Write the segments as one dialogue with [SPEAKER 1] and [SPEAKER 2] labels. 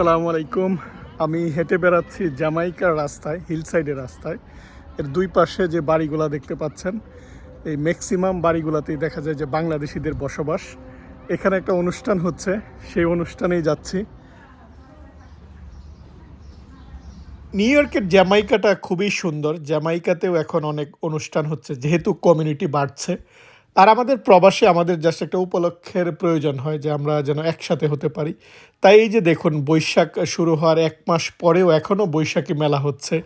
[SPEAKER 1] আসসালামু আলাইকুম। আমি হেঁটে বেড়াচ্ছি জামাইকার রাস্তায় হিল সাইডের রাস্তায়। এর দুই পাশে যে বাড়িগুলো দেখতে পাচ্ছেন, এই ম্যাক্সিমাম বাড়িগুলোতেই দেখা যায় যে বাংলাদেশিদের বসবাস। এখানে একটা অনুষ্ঠান হচ্ছে, সেই অনুষ্ঠানেই যাচ্ছি। নিউ ইয়র্কের জ্যামাইকাটা খুবই সুন্দর। জ্যামাইকাতেও এখন অনেক অনুষ্ঠান হচ্ছে, যেহেতু কমিউনিটি বাড়ছে। আর আমাদের প্রবাসে আমাদের জাস্ট একটা উপলক্ষের প্রয়োজন হয় যে আমরা যেন একসাথে হতে পারি। তাই এই যে দেখুন, বৈশাখ শুরু হওয়ার এক মাস পরেও এখনও বৈশাখী মেলা হচ্ছে।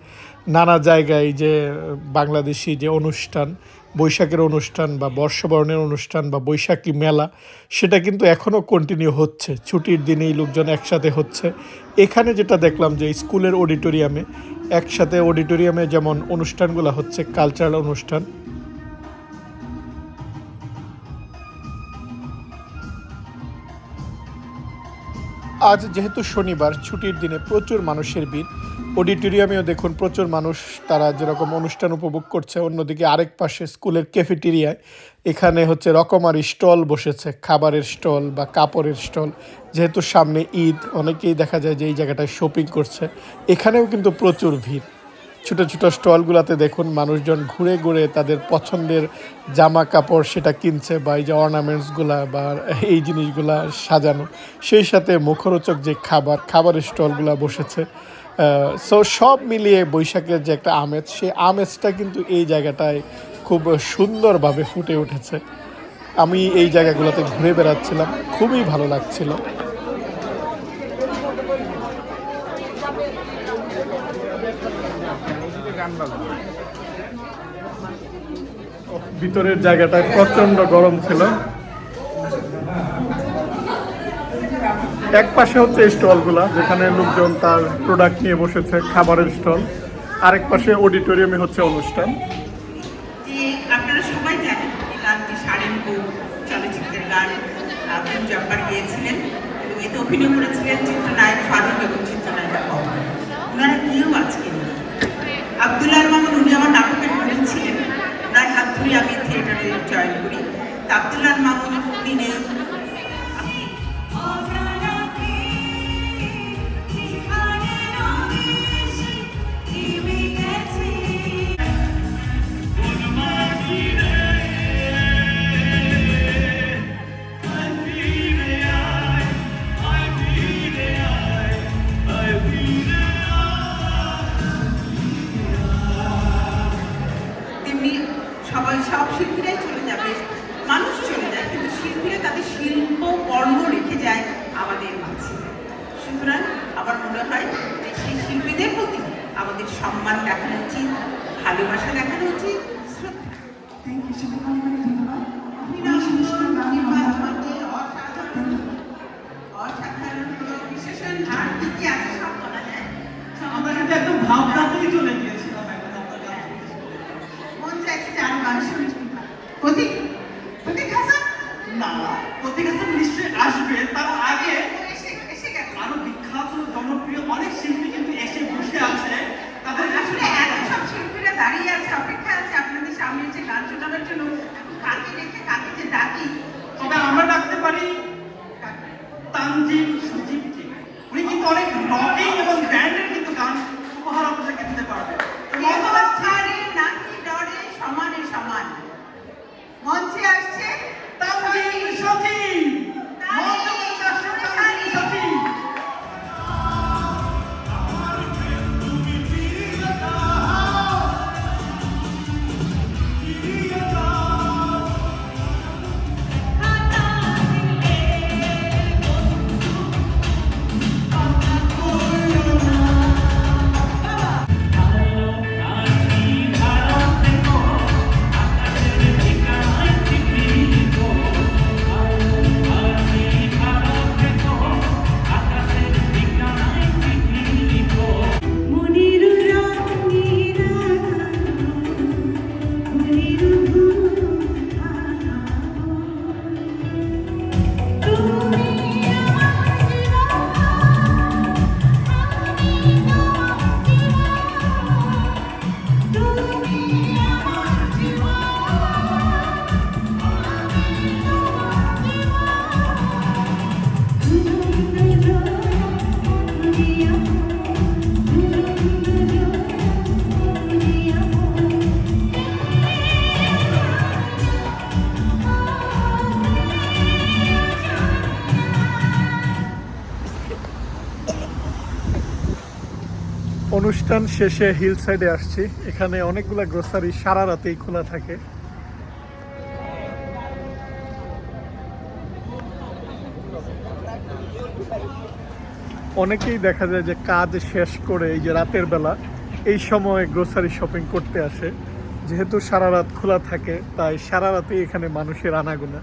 [SPEAKER 1] নানা জায়গায় যে, বাংলাদেশি যে অনুষ্ঠান, বৈশাখের অনুষ্ঠান বা বর্ষবরণের অনুষ্ঠান বা বৈশাখী মেলা, সেটা কিন্তু এখনও কন্টিনিউ হচ্ছে। ছুটির দিনেই লোকজন একসাথে হচ্ছে। এখানে যেটা দেখলাম যে স্কুলের অডিটোরিয়ামে একসাথে অডিটোরিয়ামে যেমন অনুষ্ঠানগুলো হচ্ছে কালচারাল অনুষ্ঠান আজ যেহেতু শনিবার, ছুটির দিনে প্রচুর মানুষের ভিড়। অডিটোরিয়ামেও দেখুন প্রচুর মানুষ তারা যেরকম অনুষ্ঠান উপভোগ করছে, অন্যদিকে আরেক পাশে স্কুলের ক্যাফেটেরিয়ায়। এখানে হচ্ছে রকমারি স্টল বসেছে, খাবারের স্টল বা কাপড়ের স্টল। যেহেতু সামনে ঈদ, অনেকেই দেখা যায় যে এই জায়গাটায় শপিং করছে। এখানেও কিন্তু প্রচুর ভিড়। ছোট ছোট স্টলগুলোতে দেখুন মানুষজন ঘুরে ঘুরে তাদের পছন্দের জামা কাপড় সেটা কিনছে বা এই যে অর্নামেন্টসগুলা বা এই জিনিসগুলা সাজানো। সেই সাথে মুখরোচক যে খাবার, খাবারের স্টলগুলো বসেছে। সো সব মিলিয়ে বৈশাখের যে একটা আমেজ, সেই আমেজটা কিন্তু এই জায়গাটায় খুব সুন্দরভাবে ফুটে উঠেছে। আমি এই জায়গাগুলোতে ঘুরে বেড়াচ্ছিলাম, খুবই ভালো লাগছিল। ভিতরের জায়গাটা প্রচণ্ড গরম ছিল। এক পাশে হচ্ছে স্টলগুলা, যেখানে লোকজন তার প্রোডাক্ট নিয়ে বসেছে, খাবারের স্টল। আরেক পাশে অডিটোরিয়ামে হচ্ছে অনুষ্ঠান।
[SPEAKER 2] চলচ্চিত্রের গান জব্বার গিয়েছিলেন এবং এতে অভিনয় করেছিলেন চিত্রনায়ক ফারুক এবং সেই প্রতি আমাদের সম্মান দেখানো উচিত ভালোবাসা দেখানো উচিত শ্রদ্ধা।
[SPEAKER 3] থ্যাংক ইউ সবাইকে অনেক ধন্যবাদ।
[SPEAKER 1] অনুষ্ঠান শেষে হিল সাইডে আসছি। এখানে অনেকগুলো গ্রোসারি সারা রাতেই খোলা থাকে। অনেকেই দেখা যায় যে কাজ শেষ করে এই যে রাতের বেলা এই সময় গ্রোসারি শপিং করতে আসে। যেহেতু সারা রাত খোলা থাকে, তাই সারা রাতেই এখানে মানুষের আনাগোনা।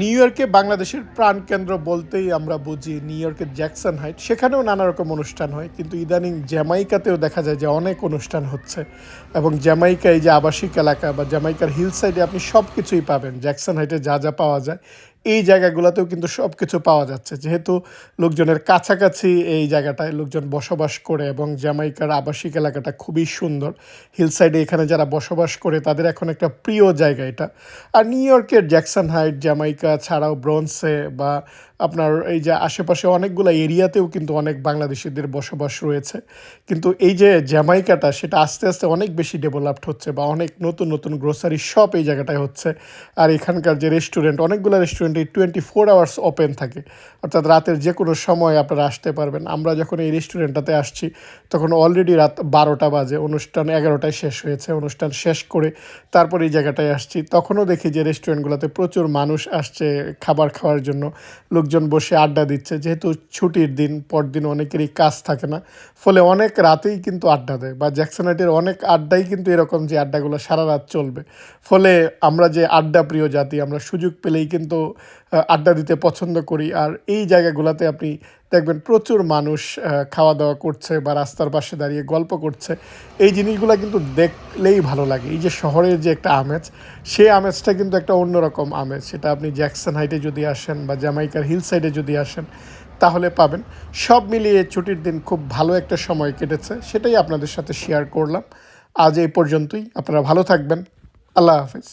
[SPEAKER 1] নিউ ইয়র্কে বাংলাদেশের প্রাণকেন্দ্র বলতেই আমরা বুঝি নিউ ইয়র্কের জ্যাকসন হাইট সেখানেও নানা রকম অনুষ্ঠান হয়, কিন্তু ইদানিং জ্যামাইকাতেও দেখা যায় যে অনেক অনুষ্ঠান হচ্ছে। এবং জ্যামাইকা এই যে আবাসিক এলাকা বা জ্যামাইকার হিল সাইডে আপনি সব কিছুই পাবেন জ্যাকসন হাইটে যা যা পাওয়া যায়। এই জায়গাগুলোতেও কিন্তু সব কিছু পাওয়া যাচ্ছে। যেহেতু লোকজনের কাছাকাছি এই জায়গাটায় লোকজন বসবাস করে এবং জ্যামাইকার আবাসিক এলাকাটা খুবই সুন্দর। হিল সাইডে এখানে যারা বসবাস করে তাদের এখন একটা প্রিয় জায়গা এটা। আর নিউ ইয়র্কের জ্যাকসন হাইট, জ্যামাইকা ছাড়াও ব্রন্সে বা আপনার এই যে আশেপাশে অনেকগুলো এরিয়াতেও কিন্তু অনেক বাংলাদেশিদের বসবাস রয়েছে। কিন্তু এই যে জ্যামাইকাটা সেটা আস্তে আস্তে অনেক বেশি ডেভেলপড হচ্ছে বা অনেক নতুন নতুন গ্রোসারি শপ এই জায়গাটায় হচ্ছে। আর এখানকার যে রেস্টুরেন্ট, অনেকগুলো রেস্টুরেন্টে টোয়েন্টি ফোর আওয়ার্স ওপেন থাকে। অর্থাৎ রাতের যে কোনো সময় আপনারা আসতে পারবেন। আমরা যখন এই রেস্টুরেন্টটাতে আসছি, তখন অলরেডি রাত বারোটা বাজে। অনুষ্ঠান এগারোটায় শেষ হয়েছে। অনুষ্ঠান শেষ করে তারপর এই জায়গাটায় আসছি। তখনও দেখি যে রেস্টুরেন্টগুলোতে প্রচুর মানুষ আসছে খাবার খাওয়ার জন্য। লোকজন বসে আড্ডা দিচ্ছে। যেহেতু ছুটির দিন, পরদিন অনেকেরই কাজ থাকে না। ফলে অনেক রাতেই কিন্তু আড্ডা দেয় বা জ্যাকসনাইটের অনেক আড্ডাই কিন্তু এরকম যে আড্ডাগুলো সারা রাত চলবে। ফলে আমরা যে আড্ডা প্রিয় জাতি, আমরা সুযোগ পেলেই কিন্তু আড্ডা দিতে পছন্দ করি। আর এই জায়গাগুলোতে আপনি দেখবেন প্রচুর মানুষ খাওয়া দাওয়া করছে বা রাস্তার পাশে দাঁড়িয়ে গল্প করছে। এই জিনিসগুলো কিন্তু দেখলেই ভালো লাগে। এই যে শহরের যে একটা আমেজ, সেই আমেজটা কিন্তু একটা অন্যরকম আমেজ। সেটা আপনি জ্যাকসন হাইটে যদি আসেন বা জামাইকার হিল সাইডে যদি আসেন, তাহলে পাবেন। সব মিলিয়ে ছুটির দিন খুব ভালো একটা সময় কেটেছে। সেটাই আপনাদের সাথে শেয়ার করলাম। আজ এই পর্যন্তই। আপনারা ভালো থাকবেন। আল্লাহ হাফেজ।